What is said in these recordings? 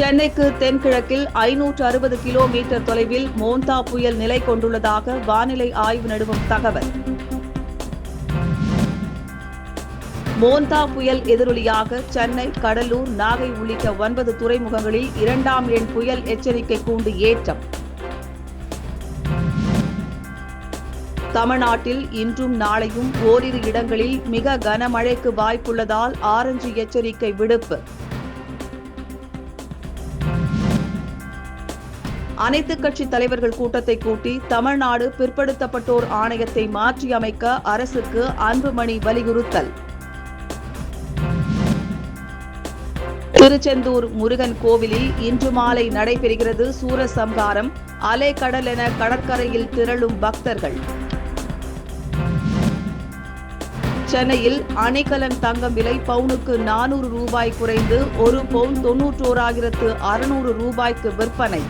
சென்னைக்கு தென்கிழக்கில் ஐநூற்று அறுபது கிலோமீட்டர் தொலைவில் மோந்தா புயல் நிலை கொண்டுள்ளதாக வானிலை ஆய்வு நிறுவனம் தகவல். மோந்தா புயல் எதிரொலியாக சென்னை கடலூர் நாகை உள்ளிட்ட ஒன்பது துறைமுகங்களில் இரண்டாம் எண் புயல் எச்சரிக்கை கூண்டு ஏற்றம். தமிழ்நாட்டில் இன்றும் நாளையும் ஓரிரு இடங்களில் மிக கனமழைக்கு வாய்ப்புள்ளதால் ஆரஞ்சு எச்சரிக்கை விடுப்பு. அனைத்து கட்சி தலைவர்கள் கூட்டத்தை கூட்டி தமிழ்நாடு பிற்படுத்தப்பட்டோர் ஆணையத்தை மாற்றியமைக்க அரசுக்கு அன்புமணி வலியுறுத்தல். திருச்செந்தூர் முருகன் கோவிலில் இன்று மாலை நடைபெறுகிறது சூரசம்ஹாரம். அலை கடல் என கடற்கரையில் திரளும் பக்தர்கள். சென்னையில் அணைக்கலன் தங்கம் விலை பவுனுக்கு நானூறு ரூபாய் குறைந்து ஒரு பவுன் தொன்னூற்றோராயிரத்து அறுநூறு ரூபாய்க்கு விற்பனை.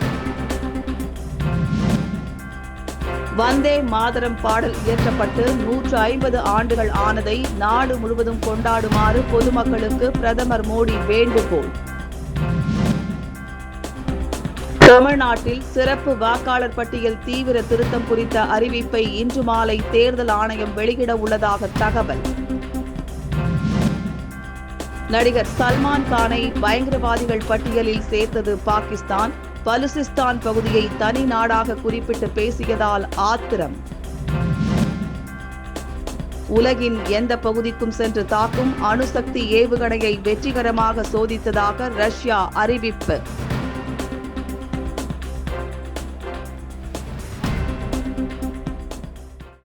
வந்தே மாதரம் பாடல் இயற்றப்பட்டு நூற்று ஐம்பது ஆண்டுகள் ஆனதை நாடு முழுவதும் கொண்டாடுமாறு பொதுமக்களுக்கு பிரதமர் மோடி வேண்டுகோள். தமிழ்நாட்டில் சிறப்பு வாக்காளர் பட்டியல் தீவிர திருத்தம் குறித்த அறிவிப்பை இன்று மாலை தேர்தல் ஆணையம் வெளியிட உள்ளதாக தகவல். நடிகர் சல்மான் கானை பயங்கரவாதிகள் பட்டியலில் சேர்த்தது பாகிஸ்தான். பலுசிஸ்தான் பகுதியை தனி நாடாக குறிப்பிட்டு பேசியதால் ஆத்திரம். உலகின் எந்த பகுதிக்கும் சென்று தாக்கும் அணுசக்தி ஏவுகணையை வெற்றிகரமாக சோதித்ததாக ரஷ்யா அறிவிப்பு.